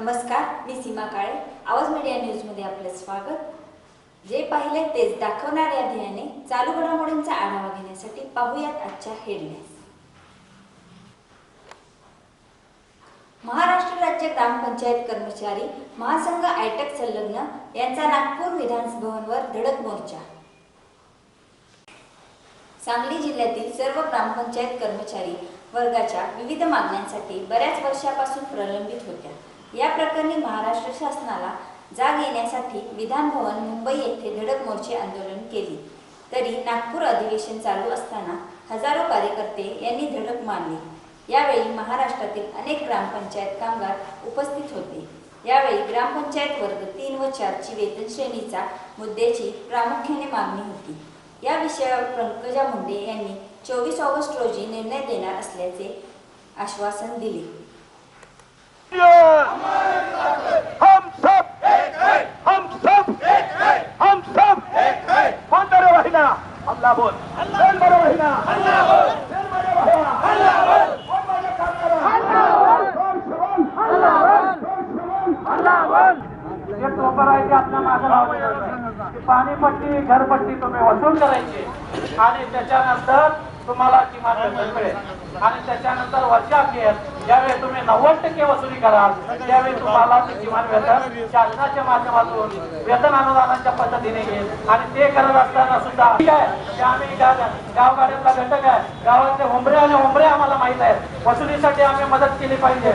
नमस्कार मी सीमा काळे. आवाज मीडिया न्यूजमध्ये आपलं स्वागत. जे पाहिले तेच दाखवणार या ध्येयाने. चालू घडामोडींचा आढावा घेण्यासाठी पाहूयात आजच्या हेडलाईन्स महाराष्ट्र राज्य ग्रामपंचायत कर्मचारी महासंघ आयटक संलग्न यांचा नागपूर विधानभवनवर धडक मोर्चा. सांगली जिल्ह्यातील सर्व ग्रामपंचायत कर्मचारी वर्गाच्या विविध मागण्यांसाठी बऱ्याच वर्षापासून प्रलंबित होत्या. या प्रकरणी महाराष्ट्र शासनाला जाग येण्यासाठी विधानभवन मुंबई येथे धडक मोर्चे आंदोलन केले. तरी नागपूर अधिवेशन चालू असताना हजारो कार्यकर्ते यांनी धडक मारली. यावेळी महाराष्ट्रातील अनेक ग्रामपंचायत कामगार उपस्थित होते. यावेळी ग्रामपंचायत वर्ग तीन व चारची वेतन श्रेणीचा मुद्द्याची प्रामुख्याने मागणी होती. या विषयावर पंकजा मुंडे यांनी चोवीस ऑगस्ट रोजी निर्णय देणार असल्याचे आश्वासन दिले. पाणीपट्टी घरपट्टी तुम्ही वसूल करायची. आणि त्याच्यानंतर तुम्हाला किमान वेतन मिळेल. आणि त्याच्यानंतर वर्षाखेर ज्यावेळी तुम्ही नव्वद टक्के वसुली कराल त्यावेळी तुम्हाला ते किमान वेतन शासनाच्या माध्यमातून वेतन अनुदानाच्या पद्धतीने येईल आणि ते करत असताना सुद्धा ते आम्ही गावगाड्यातला घटक आहे गावातले हुंबरे आणि हुंबरे आम्हाला माहीत आहेत. वसुलीसाठी आम्ही मदत केली पाहिजे.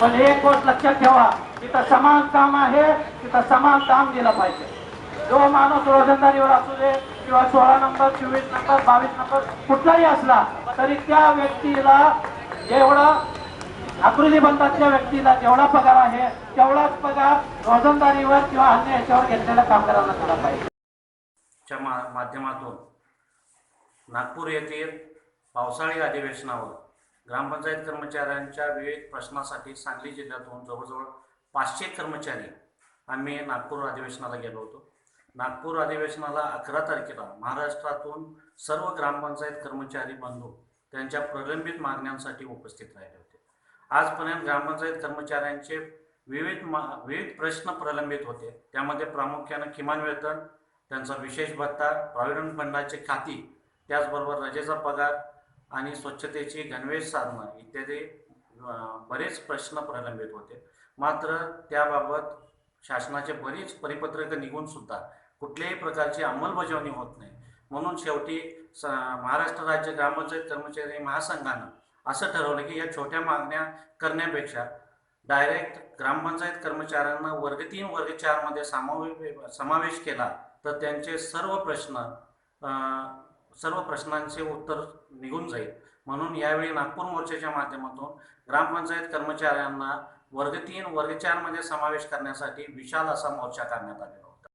पण एक गोष्ट लक्षात ठेवा तिथं समान काम आहे तिथं समान काम दिलं पाहिजे. जो माणूस रोजंदारीवर असू दे किंवा सोळा नंबर चोवीस नंबर बावीस नंबर कुठलाही असला तरी त्या व्यक्तीला जेवढा आकृती बनतात त्या व्यक्तीला जेवढा पगार आहे तेवढाच पगार रोजंदारीवर किंवा अन्य याच्यावर घेतलेल्या कामगारांना दिला पाहिजे. च्या मा माध्यमातून नागपूर येथील पावसाळी अधिवेशनावर ग्रामपंचायत कर्मचाऱ्यांच्या विविध प्रश्नासाठी सांगली जिल्ह्यातून जवळजवळ पाचशे कर्मचारी आम्ही नागपूर अधिवेशनाला गेलो होतो. नागपूर अधिवेशनाला अकरा तारखेला महाराष्ट्रातून सर्व ग्रामपंचायत कर्मचारी बंधू त्यांच्या प्रलंबित मागण्यांसाठी उपस्थित राहिले होते. आजपर्यंत ग्रामपंचायत कर्मचाऱ्यांचे विविध मा विविध प्रश्न प्रलंबित होते. त्यामध्ये प्रामुख्यानं किमान वेतन त्यांचा विशेष भत्ता प्रॉव्हिडंट फंडाची खाती त्याचबरोबर रजेचा पगार आणि स्वच्छतेची गणवेश साधनं इत्यादी बरेच प्रश्न प्रलंबित होते. मात्र त्याबाबत शासनाचे बरीच परिपत्रकं निघून सुद्धा कुठल्याही प्रकारची अंमलबजावणी होत नाही. म्हणून शेवटी स महाराष्ट्र राज्य ग्रामपंचायत कर्मचारी महासंघानं असं ठरवलं की या छोट्या मागण्या करण्यापेक्षा डायरेक्ट ग्रामपंचायत कर्मचाऱ्यांना वर्ग तीन वर्ग चारमध्ये समावे समावेश केला तर त्यांचे सर्व प्रश्न सर्व प्रश्नांचे उत्तर निघून जाईल. म्हणून यावेळी नागपूर मोर्चाच्या माध्यमातून ग्रामपंचायत कर्मचाऱ्यांना वर्ग तीन वर्ग चारमध्ये समावेश करण्यासाठी विशाल असा मोर्चा काढण्यात आलेला